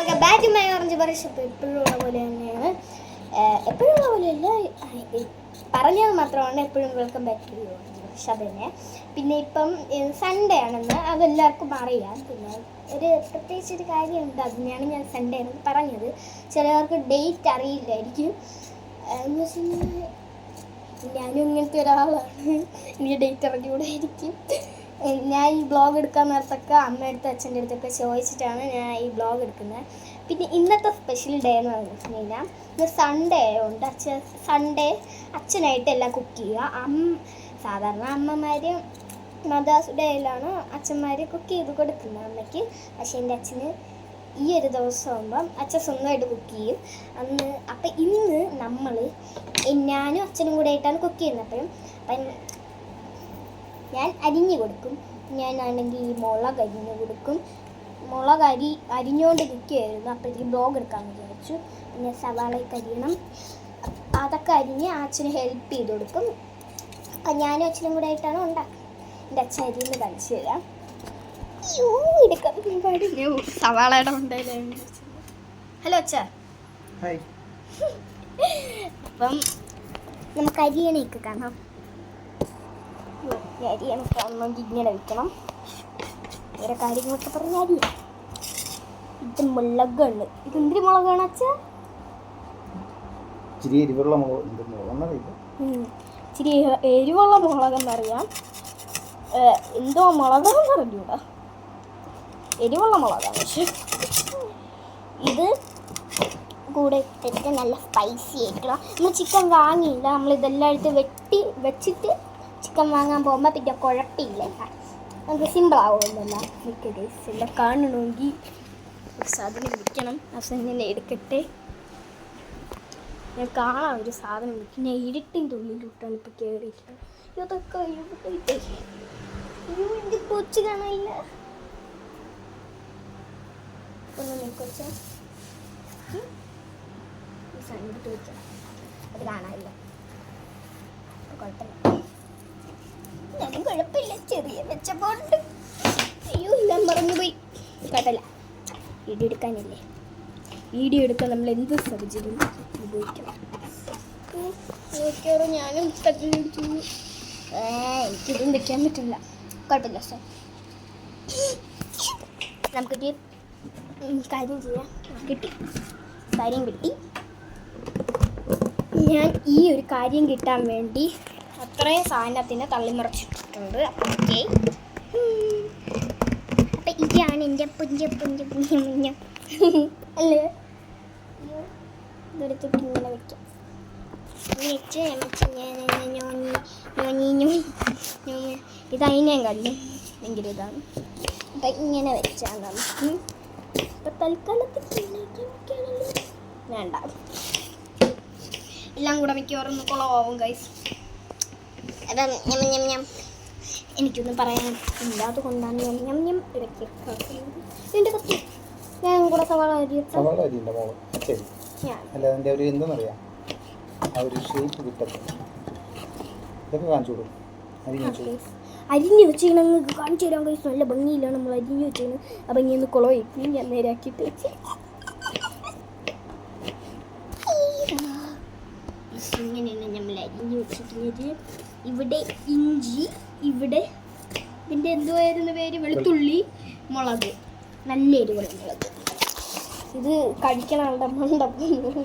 Okay ബാറ്റുമായി orange പരിഷത്ത് എപ്പോഴും ഉള്ള പോലെ തന്നെയാണ്. എപ്പോഴും ഉള്ള പോലെയല്ല പറഞ്ഞത് മാത്രമാണ് എപ്പോഴും വെൽക്കം ബാക്ക് ടു ഓറഞ്ച് പരിഷ തന്നെ. പിന്നെ ഇപ്പം സൺഡേ ആണെന്ന് അതെല്ലാവർക്കും അറിയാം. പിന്നെ ഒരു പ്രത്യേകിച്ച് ഒരു കാര്യമുണ്ട് അതിനെയാണ് ഞാൻ സൺഡേ എന്ന് പറഞ്ഞത്. ചിലവർക്ക് ഡേറ്റ് അറിയില്ലായിരിക്കും. എന്ന് വെച്ച് കഴിഞ്ഞാൽ ഞാനും ഇങ്ങനത്തെ ഒരാളാണ്. എനിക്ക് ഡേറ്റ് അറിഞ്ഞുകൂടായിരിക്കും ഞാൻ ഈ ബ്ലോഗ് എടുക്കാൻ നേരത്തൊക്കെ അമ്മയടുത്ത് അച്ഛന്റെ അടുത്തൊക്കെ ചോദിച്ചിട്ടാണ് ഞാൻ ഈ ബ്ലോഗ് എടുക്കുന്നത്. പിന്നെ ഇന്നത്തെ സ്പെഷ്യൽ ഡേ എന്ന് പറഞ്ഞു കഴിഞ്ഞാൽ ഇന്ന് സൺഡേ ആയതുകൊണ്ട് അച്ഛൻ സൺഡേ അച്ഛനായിട്ട് എല്ലാം കുക്ക് ചെയ്യുക. അമ്മ സാധാരണ അമ്മമാർ മദേഴ്സ് ഡേയിലാണ് അച്ഛന്മാർ കുക്ക് ചെയ്ത് കൊടുക്കുന്നത് അമ്മയ്ക്ക്. പക്ഷേ എന്റെ അച്ഛന് ഈ ഒരു ദിവസം ആകുമ്പം അച്ഛൻ സ്വന്തമായിട്ട് കുക്ക് ചെയ്യും. അന്ന് അപ്പം ഇന്ന് നമ്മൾ ഞാനും അച്ഛനും കൂടെ ആയിട്ടാണ് കുക്ക് ചെയ്യുന്നത്. അപ്പം അപ്പം ഞാൻ അരിഞ്ഞു കൊടുക്കും. ഞാനാണെങ്കിൽ ഈ മുളക് അരിഞ്ഞു കൊടുക്കും. മുളക് അരി അരിഞ്ഞുകൊണ്ട് നിൽക്കുകയായിരുന്നു അപ്പോൾ ഈ ബ്ലോഗ് എടുക്കാമെന്ന് വിചാരിച്ചു. പിന്നെ സവാള അരിയണം. അതൊക്കെ അരിഞ്ഞ് അച്ഛന് ഹെൽപ്പ് ചെയ്ത് കൊടുക്കും. അപ്പം ഞാനും അച്ഛനും കൂടെ ആയിട്ടാണ് ഉണ്ടാക്കുന്നത്. എന്റെ അച്ഛൻ അരിന്ന് കാണിച്ചു തരാം. അയ്യോ എടുക്കാൻ പാടില്ല. സവാളയുടെ ഉണ്ടായില്ല ഹലോ അച്ഛ. അപ്പം നമുക്ക് അരിയണേക്ക് കാണാം. അരിയണൊക്കെ കാണണമെങ്കിൽ ഇങ്ങനെ വെക്കണം. വേറെ കാര്യങ്ങളൊക്കെ പറഞ്ഞ അരിയാം ഇത് മുളകാണ്. ഇത് എന്തിരി മുളകാണ് അച്ഛൻ ഇച്ചിരി എരിവുള്ള മുളക് എന്ത് മുളകെന്നറിയില്ല ഇച്ചിരി എരിവുള്ള മുളകെന്നറിയാം. എന്തോ മുളകാണെന്ന് അറിഞ്ഞൂടാ എരിവുള്ള മുളകാണ് പക്ഷേ. ഇത് കൂടെ ഇട്ടിട്ട് നല്ല സ്പൈസി ആയിരിക്കണം നമ്മൾ ചിക്കൻ വാങ്ങിയില്ല. നമ്മൾ ഇതെല്ലാം എടുത്ത് വെട്ടി വെച്ചിട്ട് ചിക്കൻ വാങ്ങാൻ പോകുമ്പോൾ പിന്നെ കുഴപ്പമില്ല. നമുക്ക് സിമ്പിൾ ആവുമല്ലോ മിക്ക ഡേയ്സ് എല്ലാം കാണണമെങ്കിൽ ഒരു സാധനം വിൽക്കണം ആ സാധനം എടുക്കട്ടെ? ഞാൻ കാണാം ഒരു സാധനം വിൽക്കും ഞാൻ ഇരുട്ടും ഉള്ളിലോട്ടാണ് ഇപ്പോൾ കയറിയിട്ടുള്ളത് ഇതൊക്കെ ഇവിടെ അയ്യോ ഒന്ന് വെച്ചാൽ അത് കാണാനില്ല. കുഴപ്പമില്ല. ചെറിയ അയ്യോ ഞാൻ മറന്നുപോയി. വീഡിയോ എടുക്കാനില്ലേ? വീഡിയോ എടുക്കാൻ നമ്മൾ എന്ത് സാഹചര്യം ഉപയോഗിക്കണം ഞാനും എനിക്കിതും വെക്കാൻ പറ്റില്ല. കുഴപ്പമില്ല സാർ നമുക്കൊരു കാര്യം ചെയ്യാം. കിട്ടി. കാര്യം കിട്ടി. ഞാൻ ഈ ഒരു കാര്യം കിട്ടാൻ വേണ്ടി അത്രയും സാധനത്തിനെ തള്ളിമറിച്ചിട്ടുണ്ട്. ഓക്കെ അപ്പം ഇതാണ് എന്റെ പുഞ്ച പുഞ്ച പുഞ്ഞ മുഞ്ഞ. അല്ലേ? ഇതെടുത്തിട്ട് ഇങ്ങനെ വെക്കാം. വെച്ച് വെച്ച് ഞോഞ്ഞി ഇതാണ്. അപ്പം ഇങ്ങനെ വെച്ചാൽ നമുക്ക് വെക്കുകയാണല്ലോ വേണ്ട. എല്ലാം കൂടെ മിക്കവാറും കുളമാവും ഗൈസ് അപ്പം ഞം ഞം ഞം. എനിക്കൊന്നും പറയാൻ ഇല്ലാത്ത കൊണ്ടാണ് ഞം ഞം ഞം ഇടയ്ക്ക് ഞാൻ കൂടെ സവാള അരി സവാള അരിയുണ്ട് മോൾ? ശരി. അല്ല അതിന്റെ ഒരു എന്തെന്നറിയാം? ആ ഒരു ഷേപ്പ് കിട്ടത്തില്ല ഇതൊക്കെ കാണിച്ചു കൊടുക്കും. അരിഞ്ഞു വെച്ചു guys. അരിഞ്ഞ് വെച്ചിങ്ങനെ നിങ്ങൾക്ക് കാണിച്ചു തരാൻ കഴിച്ചു നല്ല ഭംഗിയില്ല നമ്മൾ അരിഞ്ഞ് വെച്ചത് ആ ഭംഗി ഒന്ന് കുളമായിരിക്കും ഞാൻ നേരാക്കിയിട്ട് വെച്ച്. ഇങ്ങനെയാണ് നമ്മൾ അരിഞ്ഞു വെച്ചിട്ടുള്ളത് ഇവിടെ ഇഞ്ചി ഇവിടെ ഇതിന്റെ എന്തുവായിരുന്നു പേര്? വെളുത്തുള്ളി മുളക്. നല്ല എരിവുള്ള മുളക്. ഇത് കഴിക്കണ ആളുടെ മണ്ട